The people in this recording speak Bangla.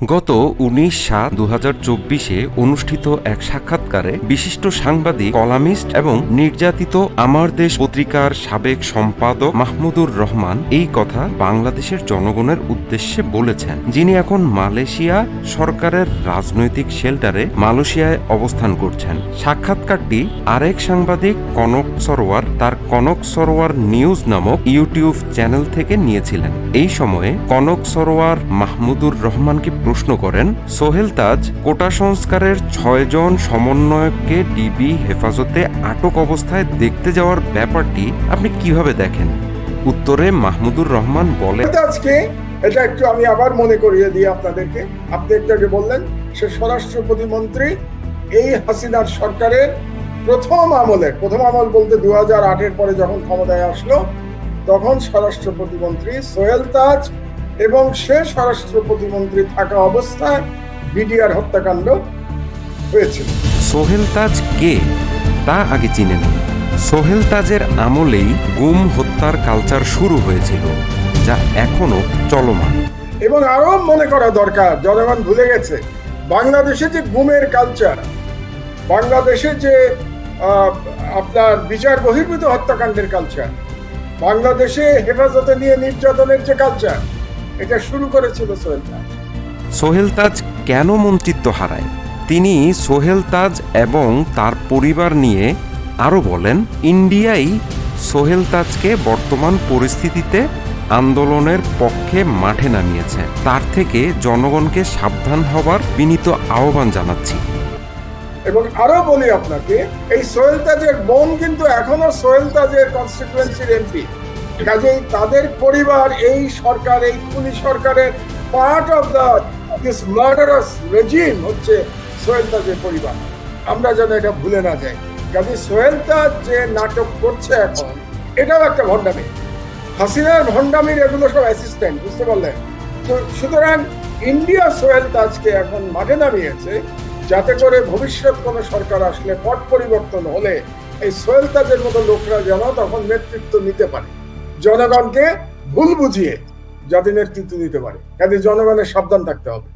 গত উনিশ সাত দু চব্বিশে অনুষ্ঠিত এক সাক্ষাৎকারে বিশিষ্ট সাংবাদিক, কলামিস্ট এবং নির্যাতিত আমার দেশ পত্রিকার সাবেক সম্পাদক মাহমুদুর রহমান এই কথা বাংলাদেশের জনগণের উদ্দেশ্যে বলেছেন। যিনি এখন মালয়েশিয়া সরকারের রাজনৈতিক শেল্টারে মালয়েশিয়ায় অবস্থান করছেন। সাক্ষাৎকারটি আরেক সাংবাদিক কনক সরোয়ার তার কনক সরোয়ার নিউজ নামক ইউটিউব চ্যানেল থেকে নিয়েছিলেন। এই সময়ে কনক সরোয়ার মাহমুদুর রহমানকে প্রশ্ন করেন, সোহেল তাজ কোটা সংস্কারের ছয়জন সমন্বয়ককে ডিবি হেফাজতে আটক অবস্থায় দেখতে যাওয়ার ব্যাপারটি আপনি কীভাবে দেখেন? উত্তরে মাহমুদুর রহমান এটা আজকে এটা একটু আমি আবার মনে করিয়ে দিই আপনাদেরকে। আপনি একটু আগে বললেন সে স্বরাষ্ট্র প্রতিমন্ত্রী এই হাসিনার সরকারের প্রথম আমলে, প্রথম আমল বলতে দু হাজার আটের পরে যখন ক্ষমতায় আসলো, তখন স্বরাষ্ট্র প্রতিমন্ত্রী সোহেল তাজ এবং সে স্বরাষ্ট্র প্রতিমন্ত্রী থাকা অবস্থায় বিডিআর হত্যাকাণ্ড হয়েছিল সোহেল তাজ কে তা আগে চিনে নিন। সোহেল তাজের আমলেই গুম হত্যার কালচার শুরু হয়েছিল যা এখনও চলমান। এবং আরও মনে করা দরকার জনগণ ভুলে গেছে বাংলাদেশে যে গুমের কালচার বাংলাদেশে যে আপনার বিচার বহির্ভূত হত্যাকাণ্ডের কালচার বাংলাদেশে হেফাজতে নিয়ে নির্যাতনের যে কালচার এটা শুরু করেছিল সোহেল তাজ। সোহেল তাজ কেন মন্ত্রিত্ব হারায়? তিনি সোহেল তাজ এবং তার পরিবার নিয়ে আরও বলেন ইন্ডিয়াই সোহেল তাজকে বর্তমান পরিস্থিতিতে আন্দোলনের পক্ষে মাঠে নামিয়েছে। তার থেকে জনগণকে সাবধান হবার বিনীত আহ্বান জানাচ্ছি। এবং আরও বলি আপনাকে এই সোহেল তাজের বোন কিন্তু এখনও সোহেল তাজের কনস্টিটুয়েন্সির এমপি কাজেই তাদের পরিবার, এই সরকার, এই খুনি সরকারের part of the this murderous regime হচ্ছে সোহেল তাজের পরিবার। আমরা যেন এটা ভুলে না যাই। কাজে সোহেল তাজ যে নাটক করছে এখন, এটাও একটা ভণ্ডামি। হাসিনার ভণ্ডামির এগুলো সব অ্যাসিস্ট্যান্ট বুঝতে পারলেন? তো সুতরাং ইন্ডিয়া সোহেল তাজকে এখন মাঠে নামিয়েছে, যাতে করে ভবিষ্যৎ কোনো সরকার আসলে পট পরিবর্তন হলে এই সোহেল তাজের মতো লোকরা যেন তখন নেতৃত্ব নিতে পারে। জনগণকে ভুল বুঝিয়ে যাতে নেতৃত্ব দিতে পারে। কাজে জনগণের সাবধান থাকতে হবে।